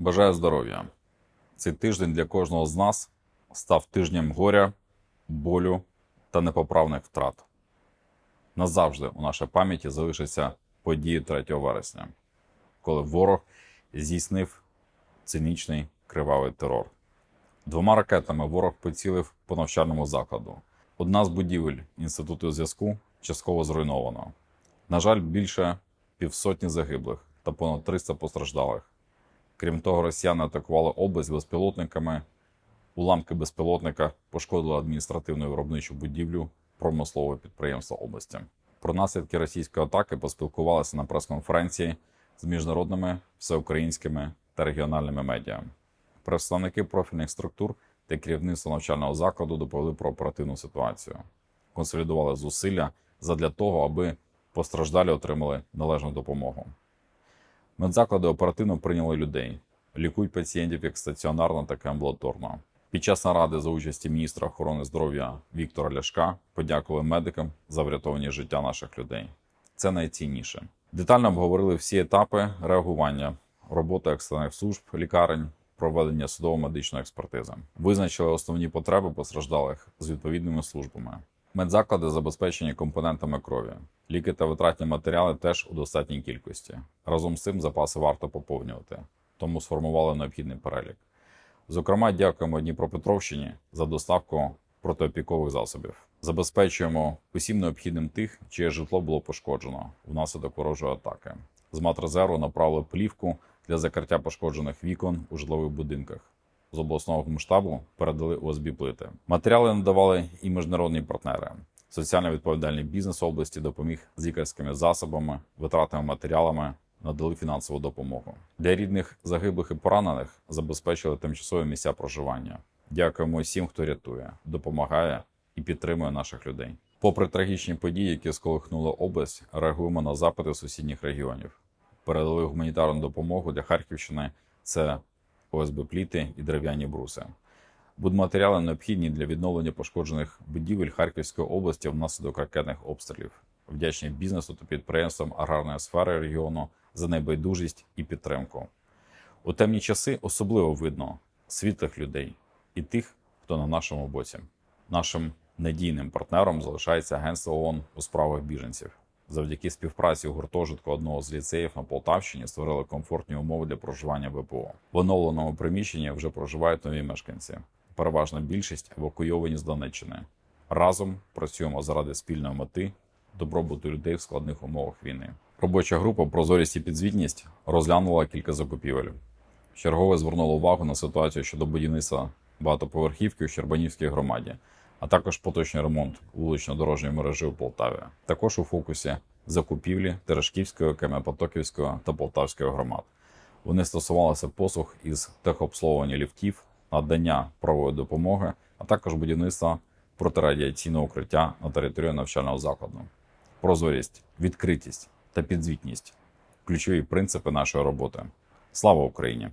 Бажаю здоров'я. Цей тиждень для кожного з нас став тижнем горя, болю та непоправних втрат. Назавжди у нашій пам'яті залишаться події 3 вересня, коли ворог здійснив цинічний кривавий терор. Двома ракетами ворог поцілив по навчальному закладу. Одна з будівель інституту зв'язку частково зруйнована. На жаль, більше півсотні загиблих та понад 300 постраждалих. Крім того, росіяни атакували область безпілотниками. Уламки безпілотника пошкодили адміністративну виробничу будівлю промислового підприємства області. Про наслідки російської атаки поспілкувалися на прес-конференції з міжнародними, всеукраїнськими та регіональними медіа. Представники профільних структур та керівництво навчального закладу доповіли про оперативну ситуацію, консолідували зусилля задля того, аби постраждалі отримали належну допомогу. Медзаклади оперативно прийняли людей, лікують пацієнтів як стаціонарно, так і амбулаторно. Під час наради за участі міністра охорони здоров'я Віктора Ляшка подякували медикам за врятовані життя наших людей. Це найцінніше. Детально обговорили всі етапи реагування, роботи екстрених служб лікарень, проведення судово-медичної експертизи. Визначили основні потреби постраждалих з відповідними службами. Медзаклади забезпечені компонентами крові. Ліки та витратні матеріали теж у достатній кількості. Разом з цим запаси варто поповнювати, тому сформували необхідний перелік. Зокрема, дякуємо Дніпропетровщині за доставку протиопікових засобів. Забезпечуємо усім необхідним тих, чиє житло було пошкоджено внаслідок ворожої атаки. З матрезерву направили плівку для закриття пошкоджених вікон у житлових будинках. З обласного штабу передали ОСБ плити. Матеріали надавали і міжнародні партнери. Соціально відповідальний бізнес області допоміг з лікарськими засобами, витратними матеріалами, надали фінансову допомогу. Для рідних загиблих і поранених забезпечили тимчасові місця проживання. Дякуємо усім, хто рятує, допомагає і підтримує наших людей. Попри трагічні події, які сколихнули область, реагуємо на запити сусідніх регіонів. Передали гуманітарну допомогу для Харківщини. Це ОСБ пліти і дерев'яні бруси. Будматеріали необхідні для відновлення пошкоджених будівель Харківської області внаслідок ракетних обстрілів. Вдячні бізнесу та підприємствам аграрної сфери регіону за небайдужість і підтримку. У темні часи особливо видно світлих людей і тих, хто на нашому боці. Нашим надійним партнером залишається Агентство ООН у справах біженців. Завдяки співпраці гуртожитку одного з ліцеїв на Полтавщині створили комфортні умови для проживання ВПО. В оновленому приміщенні вже проживають нові мешканці. Переважна більшість евакуйовані з Донеччини. Разом працюємо заради спільної мети добробуту людей в складних умовах війни. Робоча група Прозорість і підзвітність розглянула кілька закупівель. Чергове звернуло увагу на ситуацію щодо будівництва багатоповерхівки у Щербанівській громаді, а також поточний ремонт вулично-дорожньої мережі у Полтаві. Також у фокусі закупівлі Терешківської, Кам'янопотоківської та Полтавської громад. Вони стосувалися послуг із техобслуговування ліфтів, надання правової допомоги, а також будівництва протирадіаційного укриття на території навчального закладу. Прозорість, відкритість та підзвітність ключові принципи нашої роботи. Слава Україні!